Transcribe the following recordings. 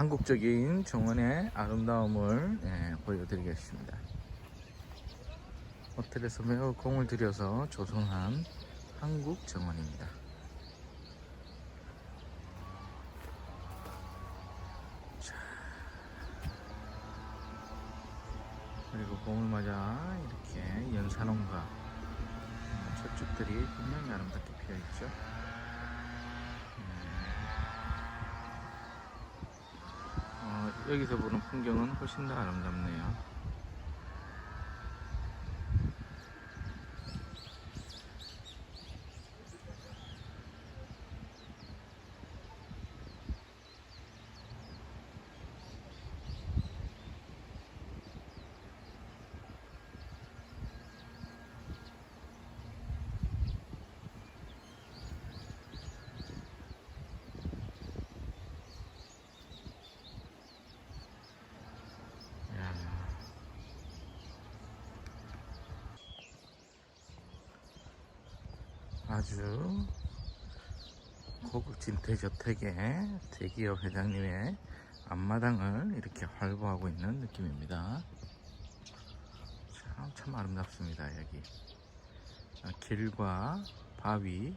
한국적인 정원의 아름다움을 예, 보여드리겠습니다. 호텔에서 매우 공을 들여서 조성한 한국 정원입니다. 자, 그리고 봄을 맞아 이렇게 연산홍과 음, 철쭉들이 분명히 아름답게 피어 있죠. 어, 여기서 보는 풍경은 훨씬 더 아름답네요. 아주 고급진 대저택의 대기업 회장님의 앞마당을 이렇게 활보하고 있는 느낌입니다. 참, 참 아름답습니다, 여기. 아, 길과 바위,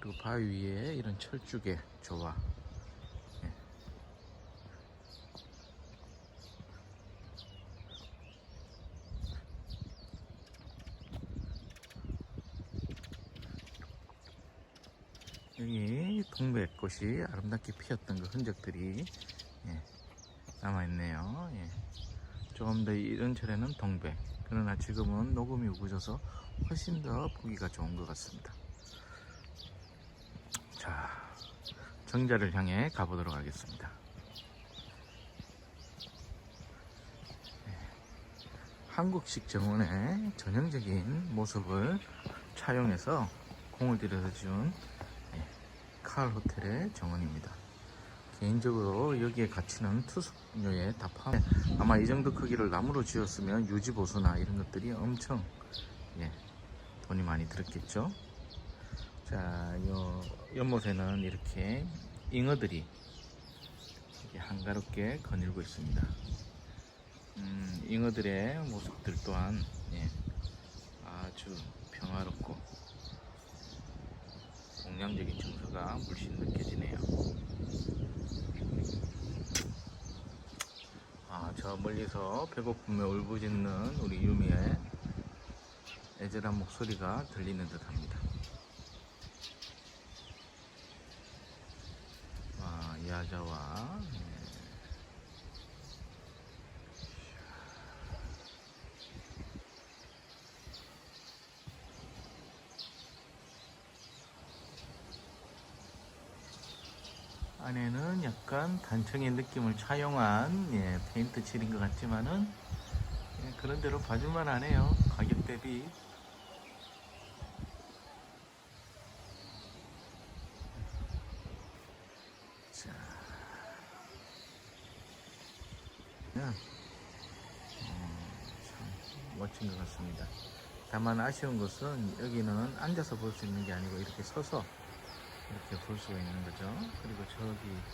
그리고 바위 위에 이런 철쭉의 조화. 여기 동백꽃이 아름답게 피었던 그 흔적들이 예, 남아있네요. 예. 조금 더 이른 철에는 동백. 그러나 지금은 녹음이 우거져서 훨씬 더 보기가 좋은 것 같습니다. 자, 정자를 향해 가보도록 하겠습니다. 예, 한국식 정원의 전형적인 모습을 차용해서 공을 들여서 지은 칼 호텔의 정원입니다. 개인적으로 여기에 갇히는 투숙료에 다 포함. 아마 이 정도 크기를 나무로 지었으면 유지 보수나 이런 것들이 엄청 예, 돈이 많이 들었겠죠. 자, 요 연못에는 이렇게 잉어들이 이렇게 한가롭게 거닐고 있습니다. 음, 잉어들의 모습들 또한 예, 아주 평화롭고 동양적인 정서가 물씬 느껴지네요. 아, 저 멀리서 배고픔에 울부짖는 우리 유미의 애절한 목소리가 들리는 듯 합니다. 아, 야자와 안에는 약간 단청의 느낌을 차용한 예, 페인트 칠인 것 같지만은 예, 그런 대로 봐줄만 하네요. 가격 대비. 자. 음, 참 멋진 것 같습니다. 다만 아쉬운 것은 여기는 앉아서 볼 수 있는 게 아니고 이렇게 서서 이렇게 볼 수가 있는 거죠. 그리고 저기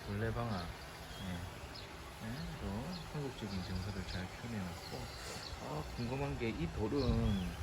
둘레방아, 예, 예, 또 한국적인 정서를 잘 표현해놨고, 어, 궁금한 게 이 돌은